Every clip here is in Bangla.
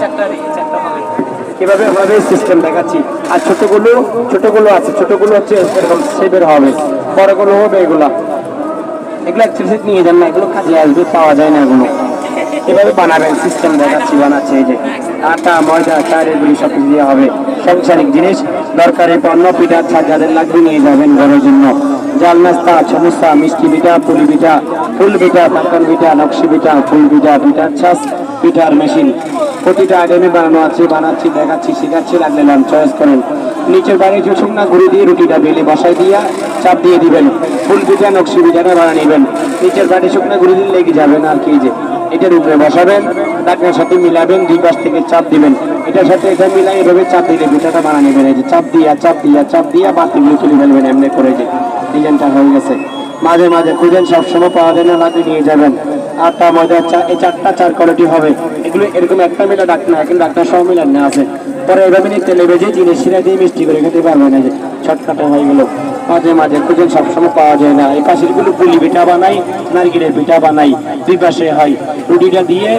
চারটা হবে। সিস্টেম দেখাচ্ছি। আর ছোটগুলো ছোটগুলো আছে। ছোটগুলো হচ্ছে এরকম শেপের হবে। বড়গুলো হবে এগুলা। এগুলো এক্সারসাইজ নিয়ে যান না, এগুলো কাজে আসবে, পাওয়া যায় না এগুলো। এভাবে বানাবেন সিস্টেম দেখাচ্ছি, বানাচ্ছে এই যে। আটা, ময়দা চাল এগুলি সব দেওয়া হবে। সাংসারিক জিনিস দরকারি পণ্য পিঠা ছাড় যাদের লাগবে নিয়ে যাবেন ঘরের জন্য। জাল নাস্তা সমস্যা মিষ্টি পিঠা, পুলি পিঠা, ফুল পিঠা, পাকান পিঠা, নকশি পিঠা, ফুল পিঠা পিঠার ছাস পিঠার মেশিন। প্রতিটা আইটেমে বানানো আছে, বানাচ্ছি, দেখাচ্ছি, শেখাচ্ছি, লাগলে নাম চয়েস করেন। নিচের বাইরে যে শুকনা গুঁড়ি দিয়ে রুটিটা বেলে বসাই দিয়া চাপ দিয়ে দিবেন। ফুল পিঠা, নকশি পিঠাটা বানা নেবেন। নিচের বাইরে শুকনা গুঁড়ি দিয়ে লেগে যাবেন আর কি যে, এটার উপরে বসাবেন। ডাকনার সাথে মিলাবেন, দুই পাশ থেকে চাপ দিবেন। এটার সাথে এটা মিলাই এভাবে চাপ দিলে পিঠাটা বানা নেবেন এই যে চাপ দিয়া চাপ দিয়া চাপ দিয়া বাতিগুলো তুলে ফেলবেন এমনি করে যে ডিজাইনটা হয়ে গেছে। মাঝে মাঝে খুঁজেন, সবসময় পাওয়া যায় না লাগলে নিয়ে যাবেন। আটটা ময়দা চা, এই চারটা চার কোয়ালিটি হবে। এগুলো এরকম একটা মিলা ডাক্তার এখন ডাক্তার সব মিলান না আছে। পরে এভাবে নিয়ে তেলে ভেজে জিনিস শিরা দিয়ে মিষ্টি করে খেতে পারবেন এই যে ছটকাটা হয়ে গেল মাঝে মাঝে খুঁজেন, সবসময় পাওয়া যায় না। এই পাশেরগুলো পুলি পিঠা বানাই, নারকেলের পিঠা বানাই। দুই পাশে হয়, রুটিটা দিয়ে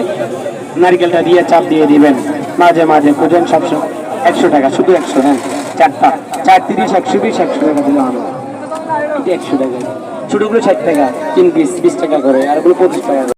নারকেলটা দিয়ে চাপ দিয়ে দিবেন। মাঝে মাঝে খুঁজেন সবসময়। একশো টাকা, শুধু একশো হ্যাঁ? চারটা। চার তিরিশ, একশো বিশ, একশো টাকা দিলে হবে। একশো টাকা। ছোটগুলো ষাট টাকা, তিন পিস বিশ টাকা করে, আর ওগুলো পঁচিশ টাকা